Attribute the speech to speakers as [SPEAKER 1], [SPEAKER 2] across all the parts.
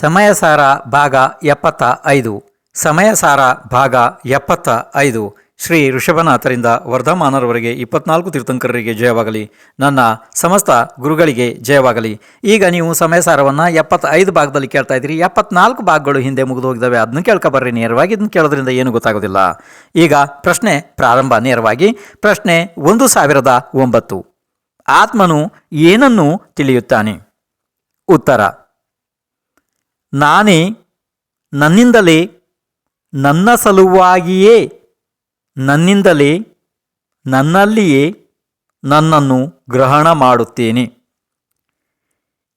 [SPEAKER 1] ಸಮಯಸಾರ ಭಾಗ ಎಪ್ಪತ್ತ ಐದು. ಸಮಯಸಾರ ಭಾಗ ಎಪ್ಪತ್ತ ಐದು. ಶ್ರೀ ಋಷಭನಾಥರಿಂದ ವರ್ಧಮಾನರವರೆಗೆ ಇಪ್ಪತ್ನಾಲ್ಕು ತೀರ್ಥಂಕರರಿಗೆ ಜಯವಾಗಲಿ. ನನ್ನ ಸಮಸ್ತ ಗುರುಗಳಿಗೆ ಜಯವಾಗಲಿ. ಈಗ ನೀವು ಸಮಯಸಾರವನ್ನು ಎಪ್ಪತ್ತೈದು ಭಾಗದಲ್ಲಿ ಕೇಳ್ತಾ ಇದ್ದೀರಿ. ಎಪ್ಪತ್ನಾಲ್ಕು ಭಾಗಗಳು ಹಿಂದೆ ಮುಗಿದು ಹೋಗಿದ್ದಾವೆ ಅದನ್ನು ಕೇಳ್ಕೊಬರ್ರಿ. ನೇರವಾಗಿ ಇದನ್ನು ಕೇಳೋದ್ರಿಂದ ಏನು ಗೊತ್ತಾಗೋದಿಲ್ಲ. ಈಗ ಪ್ರಶ್ನೆ ಪ್ರಾರಂಭ. ನೇರವಾಗಿ ಪ್ರಶ್ನೆ ಒಂದು ಸಾವಿರದ ಒಂಬತ್ತು. ಆತ್ಮನು ಏನನ್ನು ತಿಳಿಯುತ್ತಾನೆ? ಉತ್ತರ. ನಾನೇ ನನ್ನಿಂದಲೇ ನನ್ನ ಸಲುವಾಗಿಯೇ ನನ್ನಿಂದಲೇ ನನ್ನಲ್ಲಿಯೇ ನನ್ನನ್ನು ಗ್ರಹಣ ಮಾಡುತ್ತೇನೆ.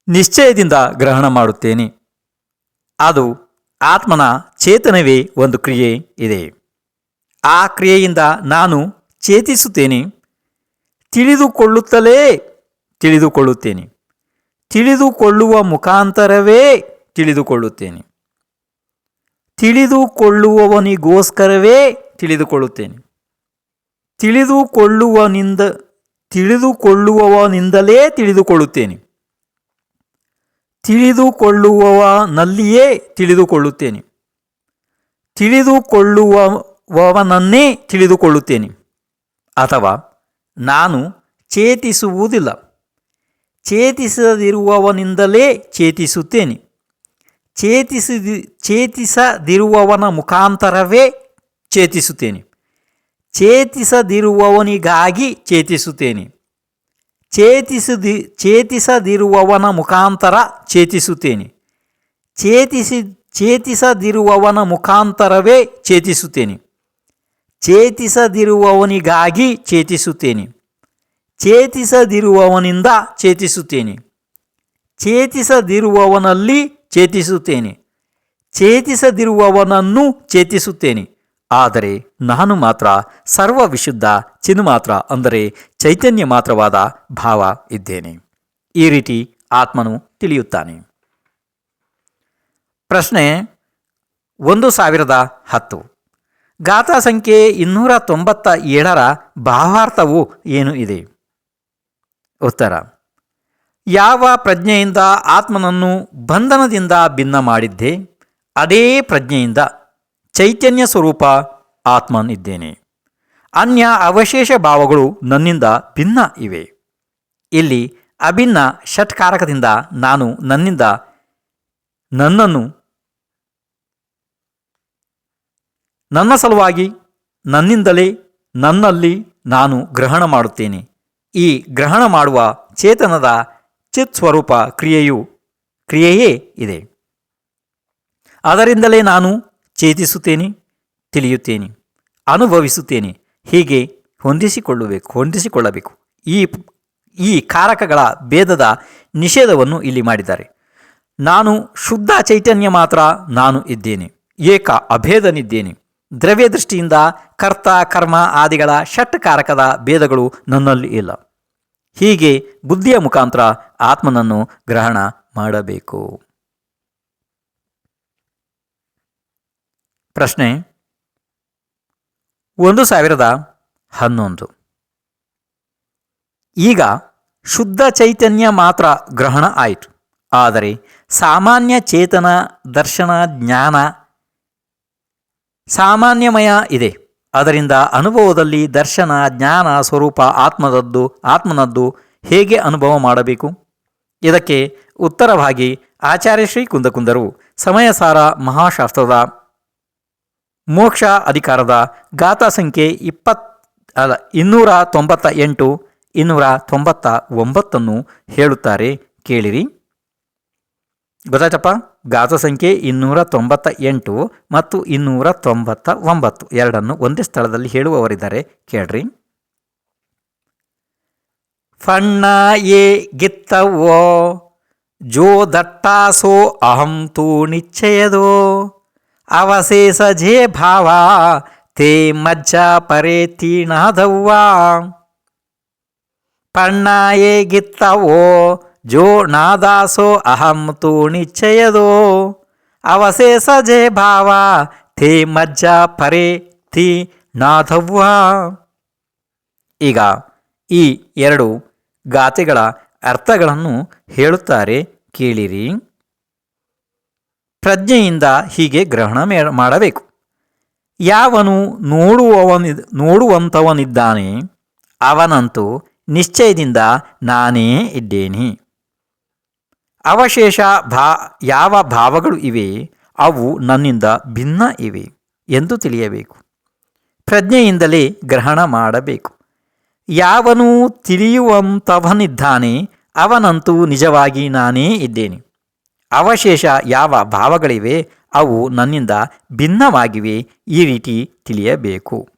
[SPEAKER 1] ನಿಶ್ಚಯದಿಂದ ಗ್ರಹಣ ಮಾಡುತ್ತೇನೆ. ಅದು ಆತ್ಮನ ಚೇತನವೇ ಒಂದು ಕ್ರಿಯೆ ಇದೆ. ಆ ಕ್ರಿಯೆಯಿಂದ ನಾನು ಚೇತಿಸುತ್ತೇನೆ. ತಿಳಿದುಕೊಳ್ಳುತ್ತಲೇ ತಿಳಿದುಕೊಳ್ಳುತ್ತೇನೆ. ತಿಳಿದುಕೊಳ್ಳುವ ಮುಖಾಂತರವೇ ತಿಳಿದುಕೊಳ್ಳುತ್ತೇನೆ. ತಿಳಿದುಕೊಳ್ಳುವವನಿಗೋಸ್ಕರವೇ ತಿಳಿದುಕೊಳ್ಳುತ್ತೇನೆ. ತಿಳಿದುಕೊಳ್ಳುವನಿಂದ, ತಿಳಿದುಕೊಳ್ಳುವವನಿಂದಲೇ ತಿಳಿದುಕೊಳ್ಳುತ್ತೇನೆ. ತಿಳಿದುಕೊಳ್ಳುವವನಲ್ಲಿಯೇ ತಿಳಿದುಕೊಳ್ಳುತ್ತೇನೆ. ತಿಳಿದುಕೊಳ್ಳುವವನನ್ನೇ ತಿಳಿದುಕೊಳ್ಳುತ್ತೇನೆ. ಅಥವಾ ನಾನು ಚೇತಿಸುವುದಿಲ್ಲ. ಚೇತಿಸದಿರುವವನಿಂದಲೇ ಚೇತಿಸುತ್ತೇನೆ. ಚೇತಿಸಿದಿ ಚೇತಿಸದಿರುವವನ ಮುಖಾಂತರವೇ ಚೇತಿಸುತ್ತೇನೆ ಚೇತಿಸದಿರುವವನಿಗಾಗಿ ಚೇತಿಸುತ್ತೇನೆ ಚೇತಿಸದಿ ಚೇತಿಸದಿರುವವನ ಮುಖಾಂತರ ಚೇತಿಸುತ್ತೇನೆ ಚೇತಿಸಿ ಚೇತಿಸದಿರುವವನ ಮುಖಾಂತರವೇ ಚೇತಿಸುತ್ತೇನೆ ಚೇತಿಸದಿರುವವನಿಗಾಗಿ ಚೇತಿಸುತ್ತೇನೆ ಚೇತಿಸದಿರುವವನಿಂದ ಚೇತಿಸುತ್ತೇನೆ ಚೇತಿಸದಿರುವವನಲ್ಲಿ ಚೇತಿಸುತ್ತೇನೆ ಚೇತಿಸದಿರುವವನನ್ನು ಚೇತಿಸುತ್ತೇನೆ ಆದರೆ ನಾನು ಮಾತ್ರ ಸರ್ವ ವಿಶುದ್ಧ ಚಿನ್ಮಾತ್ರ ಅಂದರೆ ಚೈತನ್ಯ ಮಾತ್ರವಾದ ಭಾವ ಇದ್ದೇನೆ. ಈ ರೀತಿ ಆತ್ಮನು ತಿಳಿಯುತ್ತಾನೆ. ಪ್ರಶ್ನೆ ಒಂದು ಸಾವಿರದ ಹತ್ತು. ಗಾಥಾ ಸಂಖ್ಯೆ ಇನ್ನೂರ ತೊಂಬತ್ತ ಏಳರ ಭಾವಾರ್ಥವು ಏನು ಇದೆ? ಉತ್ತರ. ಯಾವ ಪ್ರಜ್ಞೆಯಿಂದ ಆತ್ಮನನ್ನು ಬಂಧನದಿಂದ ಭಿನ್ನ ಮಾಡಿದ್ದೆ ಅದೇ ಪ್ರಜ್ಞೆಯಿಂದ ಚೈತನ್ಯ ಸ್ವರೂಪ ಆತ್ಮನಿದ್ದೇನೆ. ಅನ್ಯ ಅವಶೇಷ ಭಾವಗಳು ನನ್ನಿಂದ ಭಿನ್ನ ಇವೆ. ಇಲ್ಲಿ ಅಭಿನ್ನ ಷಟ್ಕಾರಕದಿಂದ ನಾನು ನನ್ನಿಂದ ನನ್ನನ್ನು ನನ್ನ ಸಲುವಾಗಿ ನನ್ನಿಂದಲೇ ನನ್ನಲ್ಲಿ ನಾನು ಗ್ರಹಣ ಮಾಡುತ್ತೇನೆ. ಈ ಗ್ರಹಣ ಮಾಡುವ ಚೇತನದ ಚಿತ್ ಸ್ವರೂಪ ಕ್ರಿಯೆಯು ಕ್ರಿಯೆಯೇ ಇದೆ. ಅದರಿಂದಲೇ ನಾನು ಚೇತಿಸುತ್ತೇನೆ ತಿಳಿಯುತ್ತೇನೆ, ಅನುಭವಿಸುತ್ತೇನೆ, ಹೀಗೆ ಹೊಂದಿಸಿಕೊಳ್ಳಬೇಕು ಹೊಂದಿಸಿಕೊಳ್ಳಬೇಕು. ಈ ಈ ಕಾರಕಗಳ ಭೇದದ ನಿಷೇಧವನ್ನು ಇಲ್ಲಿ ಮಾಡಿದ್ದಾರೆ. ನಾನು ಶುದ್ಧ ಚೈತನ್ಯ ಮಾತ್ರ ನಾನು ಇದ್ದೇನೆ, ಏಕ ಅಭೇದನಿದ್ದೇನೆ. ದ್ರವ್ಯ ದೃಷ್ಟಿಯಿಂದ ಕರ್ತ, ಕರ್ಮ ಆದಿಗಳ ಷಟ್ ಕಾರಕದ ಭೇದಗಳು ನನ್ನಲ್ಲಿ ಇಲ್ಲ. ಹೀಗೆ ಬುದ್ಧಿಯ ಮುಖಾಂತರ ಆತ್ಮನನ್ನು ಗ್ರಹಣ ಮಾಡಬೇಕು. ಪ್ರಶ್ನೆ, ಒಂದು ಸಾವಿರದ ಹನ್ನೊಂದು. ಈಗ ಶುದ್ಧ ಚೈತನ್ಯ ಮಾತ್ರ ಗ್ರಹಣ ಆಯಿತು. ಆದರೆ ಸಾಮಾನ್ಯ ಚೇತನ ದರ್ಶನ ಜ್ಞಾನ ಸಾಮಾನ್ಯಮಯ ಇದೆ. ಅದರಿಂದ ಅನುಭವದಲ್ಲಿ ದರ್ಶನ, ಜ್ಞಾನ ಸ್ವರೂಪ ಆತ್ಮದದ್ದು, ಆತ್ಮನದ್ದು ಹೇಗೆ ಅನುಭವ ಮಾಡಬೇಕು? ಇದಕ್ಕೆ ಉತ್ತರವಾಗಿ ಆಚಾರ್ಯ ಶ್ರೀ ಕುಂದಕುಂದರು, ಸಮಯಸಾರ ಮಹಾಶಾಸ್ತ್ರದ ಮೋಕ್ಷ ಅಧಿಕಾರದ ಗಾಥಾ ಸಂಖ್ಯೆ ಇಪ್ಪತ್, ಅಲ್ಲ, ಇನ್ನೂರ ತೊಂಬತ್ತ ಎಂಟು, ಇನ್ನೂರ ತೊಂಬತ್ತ ಒಂಬತ್ತನ್ನು ಹೇಳುತ್ತಾರೆ. ಕೇಳಿರಿ. ಗೊತ್ತಾಯ್ತಪ್ಪ? ಗಾತ್ರ ಸಂಖ್ಯೆ ಇನ್ನೂರ ತೊಂಬತ್ತ ಎಂಟು ಮತ್ತು ಇನ್ನೂರ ತೊಂಬತ್ತ ಒಂಬತ್ತು ಎರಡನ್ನು ಒಂದೇ ಸ್ಥಳದಲ್ಲಿ ಹೇಳುವವರಿದ್ದಾರೆ. ಕೇಳ್ರಿ. ಫಣ್ಣ ಎ ಗಿತ್ತವೋ ಜೋ ದಟ್ಟಾಸೋ ಅಹಂ ತೂ ನಿಶ್ಚಯದೋ ಅವಶೇಷ ಜೇ ಭಾವ, ತೇ ಮಜ್ಜ ಪರೇ ತೀಣದವ್ವ. ಎ ಗಿತ್ತವೋ ಜೋ ನಾದಾಸೋ ಅಹಂ ತೂ ನಿಶ್ಚಯದೋ ಅವಶೇಷ ಜೇ ಭಾವ ಥೇ ಮಜ್ಜ ಪರೇ ಥಿ ನಾಥವ್ವ ಈಗ ಈ ಎರಡು ಗಾತೆಗಳ ಅರ್ಥಗಳನ್ನು ಹೇಳುತ್ತಾರೆ ಕೇಳಿರಿ. ಪ್ರಜ್ಞೆಯಿಂದ ಹೀಗೆ ಗ್ರಹಣ ಮಾಡಬೇಕು. ಯಾವನು ನೋಡುವವನಿ ನೋಡುವಂಥವನಿದ್ದಾನೆ ಅವನಂತೂ ನಿಶ್ಚಯದಿಂದ ನಾನೇ ಇದ್ದೇನೆ. ಅವಶೇಷ ಭಾ, ಯಾವ ಭಾವಗಳು ಇವೆ, ಅವು ನನ್ನಿಂದ ಭಿನ್ನ ಇವೆ ಎಂದು ತಿಳಿಯಬೇಕು. ಪ್ರಜ್ಞೆಯಿಂದಲೇ ಗ್ರಹಣ ಮಾಡಬೇಕು. ಯಾವನು ತಿಳಿಯುವಂತವನಿದ್ದಾನೆ ಅವನಂತೂ ನಿಜವಾಗಿ ನಾನೇ ಇದ್ದೇನೆ. ಅವಶೇಷ ಯಾವ ಭಾವಗಳಿವೆ, ಅವು ನನ್ನಿಂದ ಭಿನ್ನವಾಗಿವೆ ಈ ರೀತಿ ತಿಳಿಯಬೇಕು.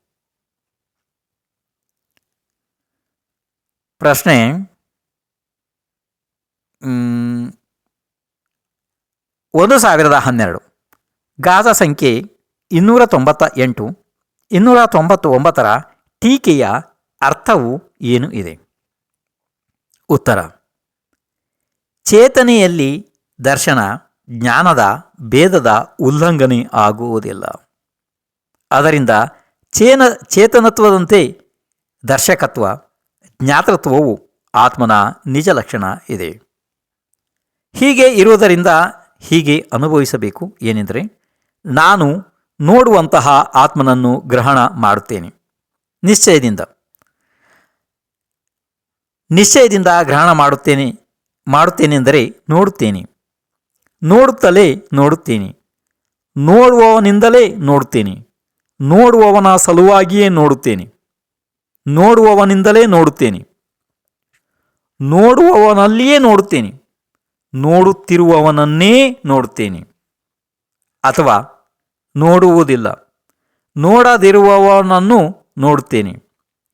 [SPEAKER 1] ಪ್ರಶ್ನೆ ಒಂದು ಸಾವಿರದ ಹನ್ನೆರಡು. ಗಾಜ ಸಂಖ್ಯೆ ಇನ್ನೂರ ತೊಂಬತ್ತ ಎಂಟು ಇನ್ನೂರ ತೊಂಬತ್ತು ಒಂಬತ್ತರ ಟೀಕೆಯ ಅರ್ಥವು ಏನು ಇದೆ? ಉತ್ತರ. ಚೇತನೆಯಲ್ಲಿ ದರ್ಶನ, ಜ್ಞಾನದ, ಭೇದದ ಉಲ್ಲಂಘನೆ ಆಗುವುದಿಲ್ಲ. ಅದರಿಂದ ಚೇನ, ಚೇತನತ್ವದಂತೆ ದರ್ಶಕತ್ವ, ಜ್ಞಾತೃತ್ವವು ಆತ್ಮನ ನಿಜ ಲಕ್ಷಣ ಇದೆ. ಹೀಗೆ ಇರುವುದರಿಂದ ಹೀಗೆ ಅನುಭವಿಸಬೇಕು. ಏನೆಂದರೆ ನಾನು ನೋಡುವಂತಹ ಆತ್ಮನನ್ನು ಗ್ರಹಣ ಮಾಡುತ್ತೇನೆ. ನಿಶ್ಚಯದಿಂದ. ನಿಶ್ಚಯದಿಂದ ಗ್ರಹಣ ಮಾಡುತ್ತೇನೆ, ಮಾಡುತ್ತೇನೆಂದರೆ ನೋಡುತ್ತೇನೆ. ನೋಡುತ್ತಲೇ ನೋಡುತ್ತೇನೆ. ನೋಡುವವನಿಂದಲೇ ನೋಡುತ್ತೇನೆ. ನೋಡುವವನ ಸಲುವಾಗಿಯೇ ನೋಡುತ್ತೇನೆ. ನೋಡುವವನಿಂದಲೇ ನೋಡುತ್ತೇನೆ. ನೋಡುವವನಲ್ಲಿಯೇ ನೋಡುತ್ತೇನೆ. ನೋಡುತ್ತಿರುವವನನ್ನೇ ನೋಡುತ್ತೇನೆ. ಅಥವಾ ನೋಡುವುದಿಲ್ಲ. ನೋಡದಿರುವವನನ್ನು ನೋಡುತ್ತೇನೆ.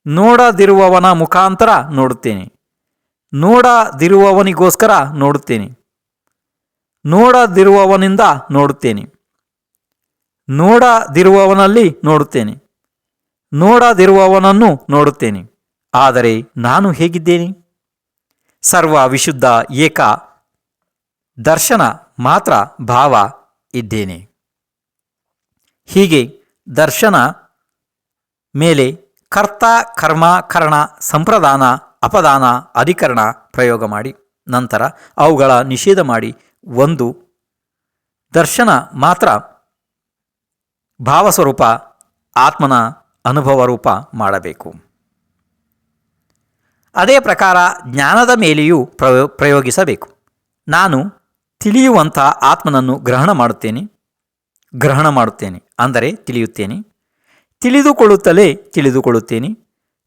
[SPEAKER 1] ನೋಡದಿರುವವನ ಮುಖಾಂತರ ನೋಡುತ್ತೇನೆ. ನೋಡದಿರುವವನಿಗೋಸ್ಕರ ನೋಡುತ್ತೇನೆ. ನೋಡದಿರುವವನಿಂದ ನೋಡುತ್ತೇನೆ. ನೋಡದಿರುವವನಲ್ಲಿ ನೋಡುತ್ತೇನೆ. ನೋಡದಿರುವವನನ್ನು ನೋಡುತ್ತೇನೆ. ಆದರೆ ನಾನು ಹೇಗಿದ್ದೇನೆ? ಸರ್ವ ವಿಶುದ್ಧ ಏಕ ದರ್ಶನ ಮಾತ್ರ ಭಾವ ಇದ್ದೇನೆ. ಹೀಗೆ ದರ್ಶನ ಮೇಲೆ ಕರ್ತ, ಕರ್ಮ, ಕರ್ಣ, ಸಂಪ್ರದಾನ, ಅಪದಾನ, ಅಧಿಕರಣ ಪ್ರಯೋಗ ಮಾಡಿ. ನಂತರ ಅವುಗಳ ನಿಷೇಧ ಮಾಡಿ ಒಂದು, ದರ್ಶನ ಮಾತ್ರ ಭಾವಸ್ವರೂಪ, ಆತ್ಮನ ಅನುಭವ ರೂಪ ಮಾಡಬೇಕು. ಅದೇ ಪ್ರಕಾರ ಜ್ಞಾನದ ಮೇಲೆಯೂ ಪ್ರಯೋ, ಪ್ರಯೋಗಿಸಬೇಕು. ನಾನು ತಿಳಿಯುವಂಥ ಆತ್ಮನನ್ನು ಗ್ರಹಣ ಮಾಡುತ್ತೇನೆ ಗ್ರಹಣ ಮಾಡುತ್ತೇನೆ ಅಂದರೆ ತಿಳಿಯುತ್ತೇನೆ, ತಿಳಿದುಕೊಳ್ಳುತ್ತಲೇ ತಿಳಿದುಕೊಳ್ಳುತ್ತೇನೆ,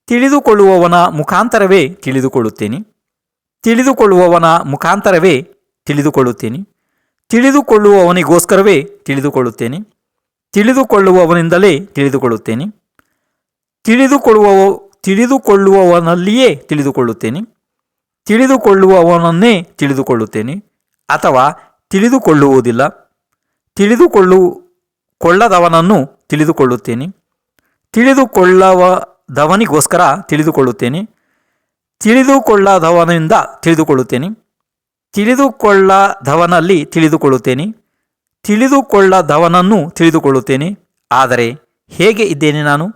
[SPEAKER 1] ತಿಳಿದುಕೊಳ್ಳುವವನ ಮುಖಾಂತರವೇ ತಿಳಿದುಕೊಳ್ಳುತ್ತೇನೆ, ತಿಳಿದುಕೊಳ್ಳುವವನ ಮುಖಾಂತರವೇ ತಿಳಿದುಕೊಳ್ಳುತ್ತೇನೆ, ತಿಳಿದುಕೊಳ್ಳುವವನಿಗೋಸ್ಕರವೇ ತಿಳಿದುಕೊಳ್ಳುತ್ತೇನೆ, ತಿಳಿದುಕೊಳ್ಳುವವನಿಂದಲೇ ತಿಳಿದುಕೊಳ್ಳುತ್ತೇನೆ, ತಿಳಿದುಕೊಳ್ಳುವವ, ತಿಳಿದುಕೊಳ್ಳುವವನಲ್ಲಿಯೇ ತಿಳಿದುಕೊಳ್ಳುತ್ತೇನೆ, ತಿಳಿದುಕೊಳ್ಳುವವನನ್ನೇ ತಿಳಿದುಕೊಳ್ಳುತ್ತೇನೆ ಅಥವಾ ತಿಳಿದುಕೊಳ್ಳುವುದಿಲ್ಲ. ತಿಳಿದುಕೊಳ್ಳು ಕೊಳ್ಳದವನನ್ನು ತಿಳಿದುಕೊಳ್ಳುತ್ತೇನೆ. ತಿಳಿದುಕೊಳ್ಳವದವನಿಗೋಸ್ಕರ ತಿಳಿದುಕೊಳ್ಳುತ್ತೇನೆ. ತಿಳಿದುಕೊಳ್ಳದವನಿಂದ ತಿಳಿದುಕೊಳ್ಳುತ್ತೇನೆ. ತಿಳಿದುಕೊಳ್ಳದವನಲ್ಲಿ ತಿಳಿದುಕೊಳ್ಳುತ್ತೇನೆ. ತಿಳಿದುಕೊಳ್ಳದವನನ್ನು ತಿಳಿದುಕೊಳ್ಳುತ್ತೇನೆ. ಆದರೆ ಹೇಗೆ ಇದ್ದೇನೆ ನಾನು?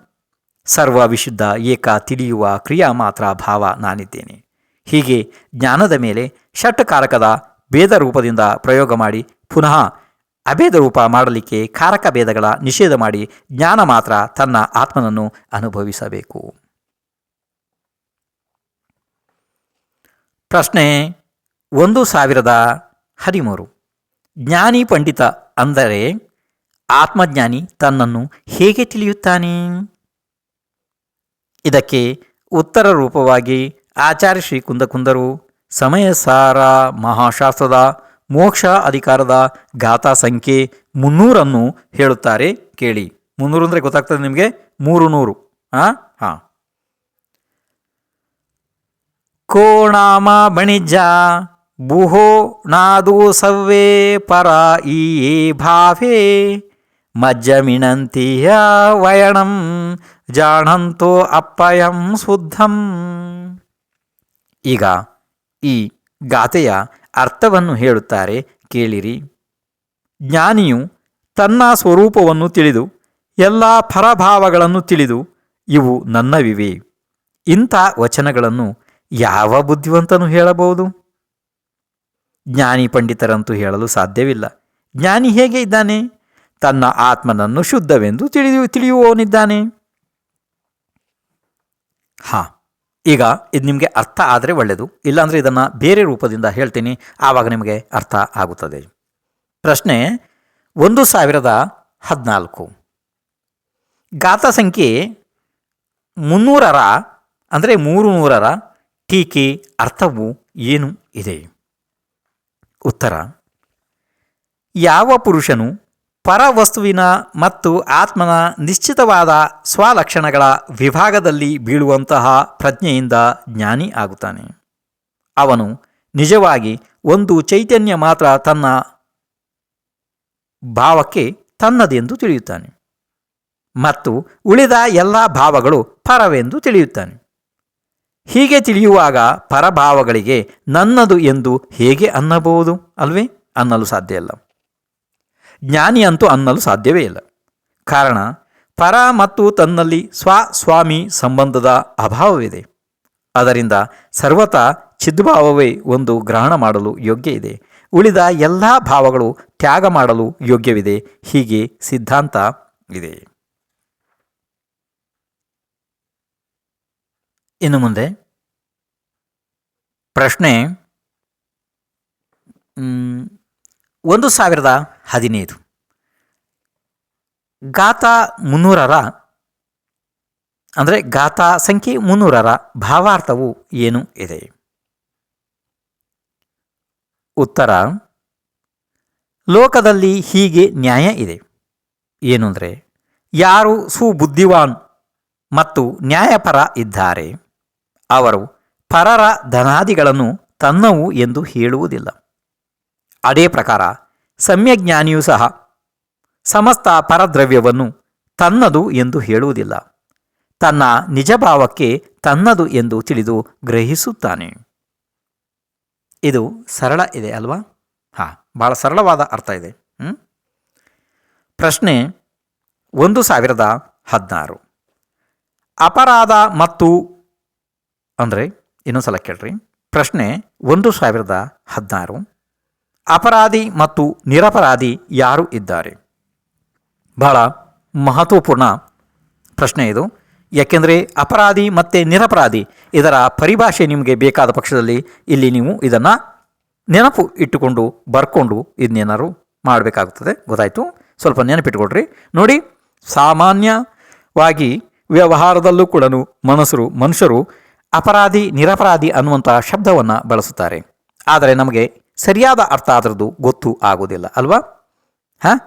[SPEAKER 1] ಸರ್ವ ವಿಶುದ್ಧ, ಏಕ, ತಿಳಿಯುವ ಕ್ರಿಯಾ ಮಾತ್ರ ಭಾವ ನಾನಿದ್ದೇನೆ. ಹೀಗೆ ಜ್ಞಾನದ ಮೇಲೆ ಷಟ್ಕಾರಕದ ಭೇದ ರೂಪದಿಂದ ಪ್ರಯೋಗ ಮಾಡಿ ಪುನಃ ಅಭೇದ ರೂಪ ಮಾಡಲಿಕ್ಕೆ ಕಾರಕ ಭೇದಗಳ ನಿಷೇಧ ಮಾಡಿ ಜ್ಞಾನ ಮಾತ್ರ ತನ್ನ ಆತ್ಮನನ್ನು ಅನುಭವಿಸಬೇಕು. ಪ್ರಶ್ನೆ ಒಂದು ಸಾವಿರದ ಹದಿಮೂರು. ಜ್ಞಾನಿ ಪಂಡಿತ ಅಂದರೆ ಆತ್ಮಜ್ಞಾನಿ ತನ್ನನ್ನು ಹೇಗೆ ತಿಳಿಯುತ್ತಾನೆ? ಇದಕ್ಕೆ ಉತ್ತರ ರೂಪವಾಗಿ ಆಚಾರ್ಯ ಶ್ರೀ ಕುಂದಕುಂದರು ಸಮಯ ಸಾರ ಮಹಾಶಾಸ್ತ್ರದ ಮೋಕ್ಷ ಅಧಿಕಾರದ ಗಾಥಾ ಸಂಖ್ಯೆ ಮುನ್ನೂರನ್ನು ಹೇಳುತ್ತಾರೆ. ಕೇಳಿ. ಮುನ್ನೂರು ಅಂದರೆ ಗೊತ್ತಾಗ್ತದೆ ನಿಮಗೆ? ಮೂರು ನೂರು. ಹಾಂ ಹಾಂ. ಕೋಣಾಮ ಬಣಿಜ ಬುಹೋ ನಾದು ಸವ್ವೇ ಪರ ಈ ಭಾವೇ ಮಜ್ಜಮಿಣಂತಿಯ ವಯಣಂ ಜಾಣಂತೋ ಅಪ್ಪಯಂ ಶುದ್ಧಂ. ಈಗ ಈ ಗಾಥೆಯ ಅರ್ಥವನ್ನು ಹೇಳುತ್ತಾರೆ, ಕೇಳಿರಿ. ಜ್ಞಾನಿಯು ತನ್ನ ಸ್ವರೂಪವನ್ನು ತಿಳಿದು, ಎಲ್ಲ ಪರಭಾವಗಳನ್ನು ತಿಳಿದು, ಇವು ನನ್ನವಿವೆ. ಇಂಥ ವಚನಗಳನ್ನು ಯಾವ ಬುದ್ಧಿವಂತನು ಹೇಳಬಹುದು? ಜ್ಞಾನಿ ಪಂಡಿತರಂತೂ ಹೇಳಲು ಸಾಧ್ಯವಿಲ್ಲ. ಜ್ಞಾನಿ ಹೇಗೆ ಇದ್ದಾನೆ? ತನ್ನ ಆತ್ಮನನ್ನು ಶುದ್ಧವೆಂದು ತಿಳಿಯು, ತಿಳಿಯುವವನಿದ್ದಾನೆ. ಹಾಂ ಈಗ ಇದು ನಿಮಗೆ ಅರ್ಥ ಆದರೆ ಒಳ್ಳೆಯದು ಇಲ್ಲಾಂದರೆ ಇದನ್ನು ಬೇರೆ ರೂಪದಿಂದ ಹೇಳ್ತೀನಿ. ಆವಾಗ ನಿಮಗೆ ಅರ್ಥ ಆಗುತ್ತದೆ. ಪ್ರಶ್ನೆ, ಒಂದು ಸಾವಿರದ ಹದಿನಾಲ್ಕು. ಗಾತ ಸಂಖ್ಯೆ ಮುನ್ನೂರರ, ಅಂದರೆ ಮೂರು ನೂರರ ಟೀಕೆ ಅರ್ಥವು ಏನು ಇದೆ? ಉತ್ತರ, ಯಾವ ಪುರುಷನು ಪರವಸ್ತುವಿನ ಮತ್ತು ಆತ್ಮನ ನಿಶ್ಚಿತವಾದ ಸ್ವಲಕ್ಷಣಗಳ ವಿಭಾಗದಲ್ಲಿ ಬೀಳುವಂತಹ ಪ್ರಜ್ಞೆಯಿಂದ ಜ್ಞಾನಿ ಆಗುತ್ತಾನೆ. ಅವನು ನಿಜವಾಗಿ ಒಂದು ಚೈತನ್ಯ ಮಾತ್ರ ತನ್ನ ಭಾವಕ್ಕೆ ತನ್ನದೆಂದು ತಿಳಿಯುತ್ತಾನೆ ಮತ್ತು ಉಳಿದ ಎಲ್ಲ ಭಾವಗಳು ಪರವೆಂದು ತಿಳಿಯುತ್ತಾನೆ. ಹೀಗೆ ತಿಳಿಯುವಾಗ ಪರಭಾವಗಳಿಗೆ ನನ್ನದು ಎಂದು ಹೇಗೆ ಅನ್ನಬಹುದು ಅಲ್ವೇ? ಅನ್ನಲು ಸಾಧ್ಯ ಇಲ್ಲ ಜ್ಞಾನಿ ಅಂತೂ ಅನ್ನಲು ಸಾಧ್ಯವೇ ಇಲ್ಲ. ಕಾರಣ, ಪರ ಮತ್ತು ತನ್ನಲ್ಲಿ ಸ್ವ ಸ್ವಾಮಿ ಸಂಬಂಧದ ಅಭಾವವಿದೆ. ಅದರಿಂದ ಸರ್ವತಾ ಚಿದ್ಭಾವವೇ ಒಂದು ಗ್ರಹಣ ಮಾಡಲು ಯೋಗ್ಯ ಇದೆ. ಉಳಿದ ಎಲ್ಲ ಭಾವಗಳು ತ್ಯಾಗ ಮಾಡಲು ಯೋಗ್ಯವಿದೆ. ಹೀಗೆ ಸಿದ್ಧಾಂತ ಇದೆ. ಇನ್ನು ಮುಂದೆ, ಪ್ರಶ್ನೆ ಒಂದು ಸಾವಿರದ ಹದಿನೈದು. ಗಾಥಾ ಮುನ್ನೂರರ ಅಂದರೆ ಗಾಥಾ ಸಂಖ್ಯೆ ಮುನ್ನೂರರ ಭಾವಾರ್ಥವು ಏನು ಇದೆ? ಉತ್ತರ, ಲೋಕದಲ್ಲಿ ಹೀಗೆ ನ್ಯಾಯ ಇದೆ. ಏನು ಅಂದರೆ, ಯಾರು ಸುಬುದ್ಧಿವಾನ್ ಮತ್ತು ನ್ಯಾಯಪರ ಇದ್ದಾರೆ, ಅವರು ಪರರ ಧನಾದಿಗಳನ್ನು ತನ್ನವು ಎಂದು ಹೇಳುವುದಿಲ್ಲ. ಅದೇ ಪ್ರಕಾರ ಸಮ್ಯಜ್ಞಾನಿಯೂ ಸಹ ಸಮಸ್ತ ಪರದ್ರವ್ಯವನ್ನು ತನ್ನದು ಎಂದು ಹೇಳುವುದಿಲ್ಲ. ತನ್ನ ನಿಜಭಾವಕ್ಕೆ ತನ್ನದು ಎಂದು ತಿಳಿದು ಗ್ರಹಿಸುತ್ತಾನೆ. ಇದು ಸರಳ ಇದೆ ಅಲ್ವಾ? ಹಾಂ ಭಾಳ ಸರಳವಾದ ಅರ್ಥ ಇದೆ? ಪ್ರಶ್ನೆ ಒಂದು ಸಾವಿರದ ಹದಿನಾರು. ಅಪರಾಧ ಮತ್ತು ಅಂದರೆ ಇನ್ನೊಂದು ಸಲ ಕೇಳ್ರಿ. ಪ್ರಶ್ನೆ ಒಂದು ಸಾವಿರದ ಹದಿನಾರು. ಅಪರಾಧಿ ಮತ್ತು ನಿರಪರಾಧಿ ಯಾರು ಇದ್ದಾರೆ? ಬಹಳ ಮಹತ್ವಪೂರ್ಣ ಪ್ರಶ್ನೆ ಇದು. ಯಾಕೆಂದರೆ ಅಪರಾಧಿ ಮತ್ತು ನಿರಪರಾಧಿ ಇದರ ಪರಿಭಾಷೆ ನಿಮಗೆ ಬೇಕಾದ ಪಕ್ಷದಲ್ಲಿ ಇಲ್ಲಿ ನೀವು ಇದನ್ನು ನೆನಪು ಇಟ್ಟುಕೊಂಡು ಬರ್ಕೊಂಡು ಇದನ್ನೇನಾದ್ರು ಮಾಡಬೇಕಾಗುತ್ತದೆ. ಗೊತ್ತಾಯಿತು? ಸ್ವಲ್ಪ ನೆನಪಿಟ್ಕೊಡ್ರಿ ನೋಡಿ, ಸಾಮಾನ್ಯವಾಗಿ ವ್ಯವಹಾರದಲ್ಲೂ ಕೂಡ ಮನಸ್ಸರು ಮನುಷ್ಯರು ಅಪರಾಧಿ, ನಿರಪರಾಧಿ ಅನ್ನುವಂಥ ಶಬ್ದವನ್ನು ಬಳಸುತ್ತಾರೆ. ಆದರೆ ನಮಗೆ ಸರಿಯಾದ ಅರ್ಥ ಅದರದ್ದು ಗೊತ್ತು ಆಗೋದಿಲ್ಲ, ಅಲ್ವಾ? ಹಾಂ?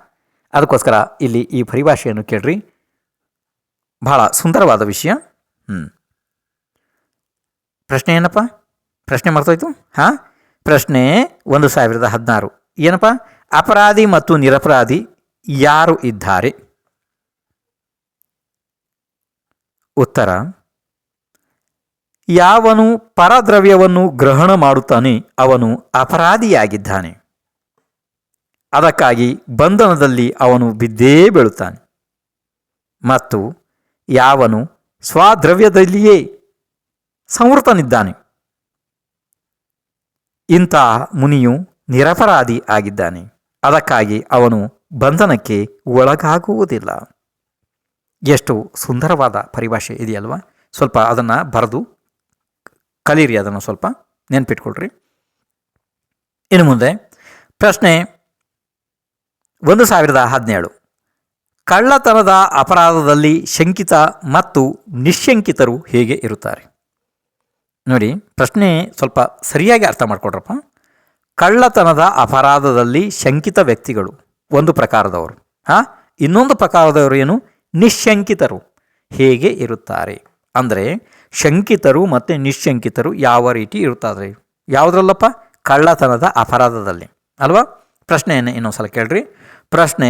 [SPEAKER 1] ಅದಕ್ಕೋಸ್ಕರ ಇಲ್ಲಿ ಈ ಪರಿಭಾಷೆಯನ್ನು ಕೇಳ್ರಿ. ಬಹಳ ಸುಂದರವಾದ ವಿಷಯ. ಹ್ಞೂ ಪ್ರಶ್ನೆ ಏನಪ್ಪ? ಪ್ರಶ್ನೆ ಮರ್ತೋಯ್ತು? ಹಾಂ? ಪ್ರಶ್ನೆ ಒಂದು ಸಾವಿರದ ಹದಿನಾರು. ಏನಪ್ಪ? ಅಪರಾಧಿ ಮತ್ತು ನಿರಪರಾಧಿ ಯಾರು ಇದ್ದಾರೆ? ಉತ್ತರ. ಯಾವನು ಪರದ್ರವ್ಯವನ್ನು ಗ್ರಹಣ ಮಾಡುತ್ತಾನೆ ಅವನು ಅಪರಾಧಿಯಾಗಿದ್ದಾನೆ. ಅದಕ್ಕಾಗಿ ಬಂಧನದಲ್ಲಿ ಅವನು ಬಿದ್ದೇ ಬೀಳುತ್ತಾನೆ. ಮತ್ತು ಯಾವನು ಸ್ವದ್ರವ್ಯದಲ್ಲಿಯೇ ಸಂವೃತನಿದ್ದಾನೆ. ಇಂತಹ ಮುನಿಯು ನಿರಪರಾಧಿ ಆಗಿದ್ದಾನೆ. ಅದಕ್ಕಾಗಿ ಅವನು ಬಂಧನಕ್ಕೆ ಒಳಗಾಗುವುದಿಲ್ಲ. ಎಷ್ಟು ಸುಂದರವಾದ ಪರಿಭಾಷೆ ಇದೆಯಲ್ವಾ? ಸ್ವಲ್ಪ ಅದನ್ನು ಬರೆದು ಕಲೀರಿ ಅದನ್ನು ಸ್ವಲ್ಪ. ನೆನ್ಪಿಟ್ಕೊಳ್ರಿ. ಇನ್ನು ಮುಂದೆ ಪ್ರಶ್ನೆ ಒಂದು ಸಾವಿರದ ಹದಿನೇಳು. ಕಳ್ಳತನದ ಅಪರಾಧದಲ್ಲಿ ಶಂಕಿತ ಮತ್ತು ನಿಶಂಕಿತರು ಹೇಗೆ ಇರುತ್ತಾರೆ? ನೋಡಿ, ಪ್ರಶ್ನೆ ಸ್ವಲ್ಪ ಸರಿಯಾಗಿ ಅರ್ಥ ಮಾಡ್ಕೊಡ್ರಪ್ಪ. ಕಳ್ಳತನದ ಅಪರಾಧದಲ್ಲಿ ಶಂಕಿತ ವ್ಯಕ್ತಿಗಳು ಒಂದು ಪ್ರಕಾರದವರು. ಹಾಂ, ಇನ್ನೊಂದು ಪ್ರಕಾರದವರು ಏನು? ನಿಶಂಕಿತರು ಹೇಗೆ ಇರುತ್ತಾರೆ? ಅಂದರೆ ಶಂಕಿತರು ಮತ್ತು ನಿಶಂಕಿತರು ಯಾವ ರೀತಿ ಇರುತ್ತಾರೆ ಯಾವುದ್ರಲ್ಲಪ್ಪ? ಕಳ್ಳತನದ ಅಪರಾಧದಲ್ಲಿ. ಅಲ್ವಾ? ಪ್ರಶ್ನೆಯನ್ನು ಇನ್ನೊಂದು ಸಲ ಕೇಳ್ರಿ. ಪ್ರಶ್ನೆ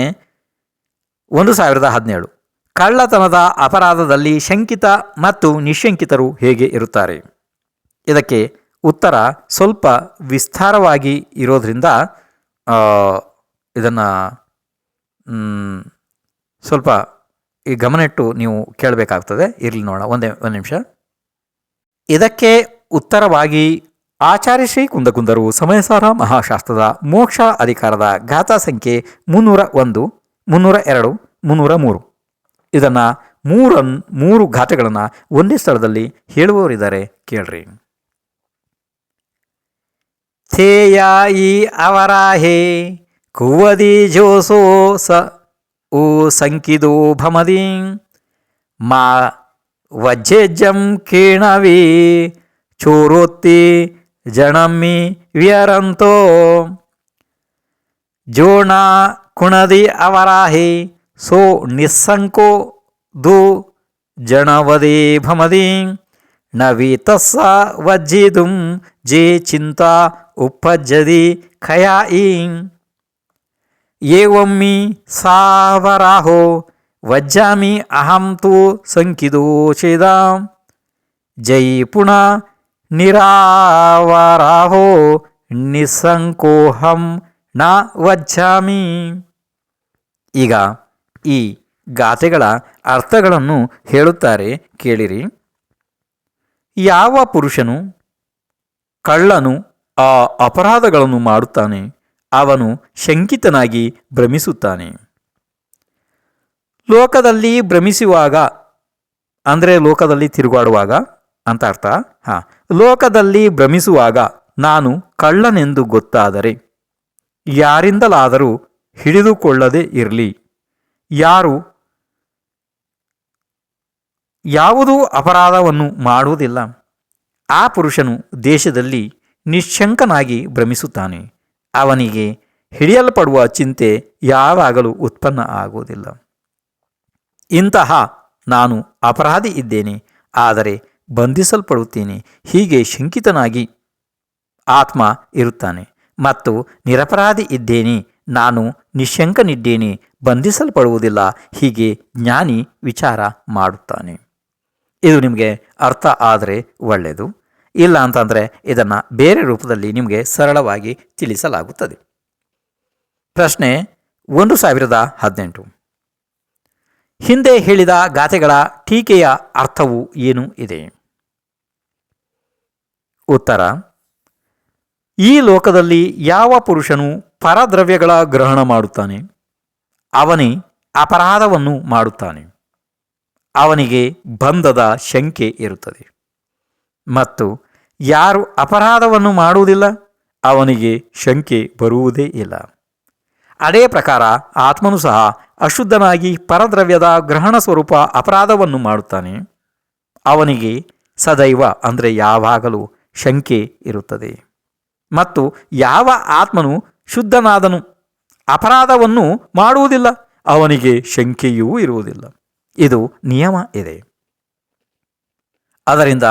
[SPEAKER 1] ಒಂದು ಸಾವಿರದ ಹದಿನೇಳು. ಕಳ್ಳತನದ ಅಪರಾಧದಲ್ಲಿ ಶಂಕಿತ ಮತ್ತು ನಿಶಂಕಿತರು ಹೇಗೆ ಇರುತ್ತಾರೆ? ಇದಕ್ಕೆ ಉತ್ತರ ಸ್ವಲ್ಪ ವಿಸ್ತಾರವಾಗಿ ಇರೋದರಿಂದ ಇದನ್ನು ಸ್ವಲ್ಪ ಈ ಗಮನಿಟ್ಟು ನೀವು ಕೇಳಬೇಕಾಗ್ತದೆ. ಇರಲಿ ನೋಡೋಣ. ಒಂದೇ, ಒಂದು ನಿಮಿಷ. ಇದಕ್ಕೆ ಉತ್ತರವಾಗಿ ಆಚಾರ್ಯ ಶ್ರೀ ಕುಂದಕುಂದರು ಸಮಯಸಾರ ಮಹಾಶಾಸ್ತ್ರದ ಮೋಕ್ಷ ಅಧಿಕಾರದ ಗಾಥಾ ಸಂಖ್ಯೆ ಮುನ್ನೂರ ಒಂದು, ಮುನ್ನೂರ ಎರಡು, ಮುನ್ನೂರ ಮೂರು. ಇದನ್ನು ಮೂರ ಮೂರು ಗಾಥೆಗಳನ್ನು ಒಂದೇ ಸ್ಥಳದಲ್ಲಿ ಹೇಳುವವರಿದ್ದಾರೆ ಕೇಳ್ರಿ. ಥೇಯಾಯಿ ಅವರಾಹೇ, ಕುವದಿ ಜೋಸೋ ಸ ಓ ಸಂಕಿದೋ ಭಮದಿ, ಮಾ వజ్జేజ్యం కీణవి చూరొత్తి జనమ్మి వ్యరంతో జోణా కుణది అవరాహి సో నిస్సంకో దు జనవది భమది నవీతస్స వజ్జిదుం జే చింత ఉపజది ఖయా ఏవమ్మి సావరాహో ವಜ್ಜಾಮಿ ಅಹಂ ತು ಸಂಕಿದೋಷಿದ ಜೈ ಪುಣ ನಿರಾವರಾಹೋ ನಿಸ್ಸಂಕೋಹಂ ನ ವಜ್ಜಾಮಿ. ಈಗ ಈ ಗಾಥೆಗಳ ಅರ್ಥಗಳನ್ನು ಹೇಳುತ್ತಾರೆ ಕೇಳಿರಿ. ಯಾವ ಪುರುಷನು ಕಳ್ಳನು ಆ ಅಪರಾಧಗಳನ್ನು ಮಾಡುತ್ತಾನೆ, ಅವನು ಶಂಕಿತನಾಗಿ ಭ್ರಮಿಸುತ್ತಾನೆ. ಲೋಕದಲ್ಲಿ ಭ್ರಮಿಸುವಾಗ, ಅಂದರೆ ಲೋಕದಲ್ಲಿ ತಿರುಗಾಡುವಾಗ ಅಂತ ಅರ್ಥ, ಹಾಂ. ಲೋಕದಲ್ಲಿ ಭ್ರಮಿಸುವಾಗ ನಾನು ಕಳ್ಳನೆಂದು ಗೊತ್ತಾದರೆ ಯಾರಿಂದಲಾದರೂ ಹಿಡಿದುಕೊಳ್ಳದೆ ಇರಲಿ. ಯಾರು ಯಾವುದೂ ಅಪರಾಧವನ್ನು ಮಾಡುವುದಿಲ್ಲ. ಆ ಪುರುಷನು ದೇಶದಲ್ಲಿ ನಿಶ್ಶಂಕನಾಗಿ ಭ್ರಮಿಸುತ್ತಾನೆ. ಅವನಿಗೆ ಹಿಡಿಯಲ್ಪಡುವ ಚಿಂತೆ ಯಾವಾಗಲೂ ಉತ್ಪನ್ನ ಆಗುವುದಿಲ್ಲ. ಇಂತಹ ನಾನು ಅಪರಾಧಿ ಇದ್ದೇನೆ, ಆದರೆ ಬಂಧಿಸಲ್ಪಡುತ್ತೇನೆ. ಹೀಗೆ ಶಂಕಿತನಾಗಿ ಆತ್ಮ ಇರುತ್ತಾನೆ. ಮತ್ತು ನಿರಪರಾಧಿ ಇದ್ದೇನೆ, ನಾನು ನಿಶಂಕನಿದ್ದೇನೆ, ಬಂಧಿಸಲ್ಪಡುವುದಿಲ್ಲ. ಹೀಗೆ ಜ್ಞಾನಿ ವಿಚಾರ ಮಾಡುತ್ತಾನೆ. ಇದು ನಿಮಗೆ ಅರ್ಥ ಆದರೆ ಒಳ್ಳೆಯದು. ಇಲ್ಲ ಅಂತಂದರೆ ಇದನ್ನು ಬೇರೆ ರೂಪದಲ್ಲಿ ನಿಮಗೆ ಸರಳವಾಗಿ ತಿಳಿಸಲಾಗುತ್ತದೆ. ಪ್ರಶ್ನೆ ಒಂದು ಸಾವಿರದ ಹದಿನೆಂಟು. ಹಿಂದೆ ಹೇಳಿದ ಗಾಥೆಗಳ ಟೀಕೆಯ ಅರ್ಥವು ಏನು ಇದೆ? ಉತ್ತರ. ಈ ಲೋಕದಲ್ಲಿ ಯಾವ ಪುರುಷನು ಪರದ್ರವ್ಯಗಳ ಗ್ರಹಣ ಮಾಡುತ್ತಾನೆ? ಅವನೇ ಅಪರಾಧವನ್ನು ಮಾಡುತ್ತಾನೆ. ಅವನಿಗೆ ಬಂಧದ ಶಂಕೆ ಇರುತ್ತದೆ. ಮತ್ತು ಯಾರು ಅಪರಾಧವನ್ನು ಮಾಡುವುದಿಲ್ಲ, ಅವನಿಗೆ ಶಂಕೆ ಬರುವುದೇ ಇಲ್ಲ. ಅದೇ ಪ್ರಕಾರ ಆತ್ಮನು ಸಹ ಅಶುದ್ಧನಾಗಿ ಪರದ್ರವ್ಯದ ಗ್ರಹಣ ಸ್ವರೂಪ ಅಪರಾಧವನ್ನು ಮಾಡುತ್ತಾನೆ. ಅವನಿಗೆ ಸದೈವ ಅಂದರೆ ಯಾವಾಗಲೂ ಶಂಕೆ ಇರುತ್ತದೆ. ಮತ್ತು ಯಾವ ಆತ್ಮನು ಶುದ್ಧನಾದನು ಅಪರಾಧವನ್ನು ಮಾಡುವುದಿಲ್ಲ, ಅವನಿಗೆ ಶಂಕೆಯೂ ಇರುವುದಿಲ್ಲ. ಇದು ನಿಯಮ ಇದೆ. ಅದರಿಂದ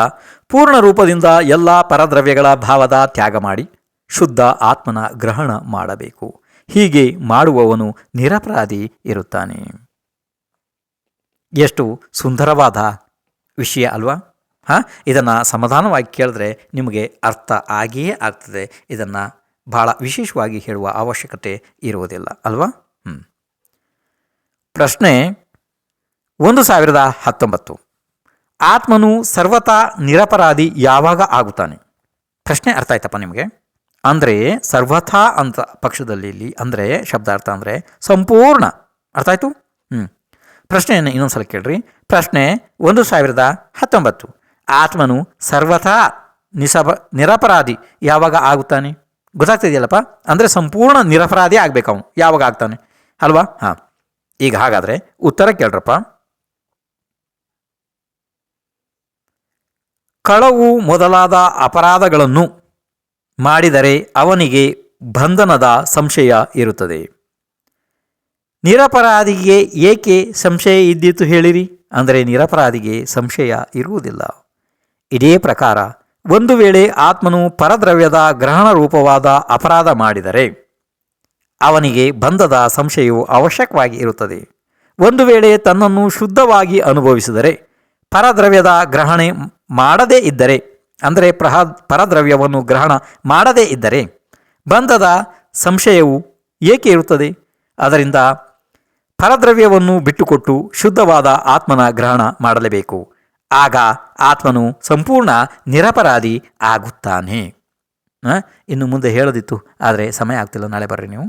[SPEAKER 1] ಪೂರ್ಣ ರೂಪದಿಂದ ಎಲ್ಲ ಪರದ್ರವ್ಯಗಳ ಭಾವದ ತ್ಯಾಗ ಮಾಡಿ ಶುದ್ಧ ಆತ್ಮನ ಗ್ರಹಣ ಮಾಡಬೇಕು. ಹೀಗೆ ಮಾಡುವವನು ನಿರಪರಾಧಿ ಇರುತ್ತಾನೆ. ಎಷ್ಟು ಸುಂದರವಾದ ವಿಷಯ ಅಲ್ವಾ? ಹಾಂ, ಇದನ್ನು ಸಮಾಧಾನವಾಗಿ ಕೇಳಿದ್ರೆ ನಿಮಗೆ ಅರ್ಥ ಆಗಿಯೇ ಆಗ್ತದೆ. ಇದನ್ನು ಭಾಳ ವಿಶೇಷವಾಗಿ ಹೇಳುವ ಅವಶ್ಯಕತೆ ಇರುವುದಿಲ್ಲ, ಅಲ್ವಾ? ಹ್ಞೂ ಪ್ರಶ್ನೆ ಒಂದು ಸಾವಿರದ ಹತ್ತೊಂಬತ್ತು. ಆತ್ಮನು ಸರ್ವತಾ ನಿರಪರಾಧಿ ಯಾವಾಗ ಆಗುತ್ತಾನೆ? ಪ್ರಶ್ನೆ ಅರ್ಥ ಆಯ್ತಪ್ಪ ನಿಮಗೆ? ಅಂದರೆ ಸರ್ವಥಾ ಅಂತ ಪಕ್ಷದಲ್ಲಿ ಇಲ್ಲಿ ಅಂದರೆ, ಶಬ್ದಾರ್ಥ ಅಂದರೆ ಸಂಪೂರ್ಣ. ಅರ್ಥ ಆಯಿತು? ಹ್ಞೂ ಪ್ರಶ್ನೆಯನ್ನು ಇನ್ನೊಂದು ಸಲ ಕೇಳ್ರಿ. ಪ್ರಶ್ನೆ ಒಂದು ಸಾವಿರದ ಹತ್ತೊಂಬತ್ತು. ಆತ್ಮನು ಸರ್ವಥಾ ನಿಸಬ ನಿರಪರಾಧಿ ಯಾವಾಗ ಆಗುತ್ತಾನೆ? ಗೊತ್ತಾಗ್ತಿದೆಯಲ್ಲಪ್ಪ? ಅಂದರೆ ಸಂಪೂರ್ಣ ನಿರಪರಾಧಿ ಆಗಬೇಕು ಅವನು ಯಾವಾಗ ಆಗ್ತಾನೆ? ಅಲ್ವಾ? ಹಾಂ. ಈಗ ಹಾಗಾದರೆ ಉತ್ತರ ಕೇಳ್ರಪ್ಪ. ಕಳವು ಮೊದಲಾದ ಅಪರಾಧಗಳನ್ನು ಮಾಡಿದರೆ ಅವನಿಗೆ ಬಂಧನದ ಸಂಶಯ ಇರುತ್ತದೆ. ನಿರಪರಾಧಿಗೆ ಏಕೆ ಸಂಶಯ ಇದ್ದಿತು ಹೇಳಿರಿ? ಅಂದರೆ ನಿರಪರಾಧಿಗೆ ಸಂಶಯ ಇರುವುದಿಲ್ಲ. ಇದೇ ಪ್ರಕಾರ ಒಂದು ವೇಳೆ ಆತ್ಮನು ಪರದ್ರವ್ಯದ ಗ್ರಹಣ ರೂಪವಾದ ಅಪರಾಧ ಮಾಡಿದರೆ ಅವನಿಗೆ ಬಂಧದ ಸಂಶಯವು ಅವಶ್ಯಕವಾಗಿ ಇರುತ್ತದೆ. ಒಂದು ವೇಳೆ ತನ್ನನ್ನು ಶುದ್ಧವಾಗಿ ಅನುಭವಿಸಿದರೆ ಪರದ್ರವ್ಯದ ಗ್ರಹಣೆ ಮಾಡದೇ ಇದ್ದರೆ ಅಂದರೆ ಪ್ರಹ ಪರದ್ರವ್ಯವನ್ನು ಗ್ರಹಣ ಮಾಡದೇ ಇದ್ದರೆ ಬಂಧದ ಸಂಶಯವು ಏಕೆ ಇರುತ್ತದೆ? ಅದರಿಂದ ಪರದ್ರವ್ಯವನ್ನು ಬಿಟ್ಟುಕೊಟ್ಟು ಶುದ್ಧವಾದ ಆತ್ಮನ ಗ್ರಹಣ ಮಾಡಲೇಬೇಕು. ಆಗ ಆತ್ಮನು ಸಂಪೂರ್ಣ ನಿರಪರಾಧಿ ಆಗುತ್ತಾನೆ. ಇನ್ನು ಮುಂದೆ ಹೇಳೋದಿತ್ತು, ಆದರೆ ಸಮಯ ಆಗ್ತಿಲ್ಲ. ನಾಳೆ ಬರ್ರಿ ನೀವು.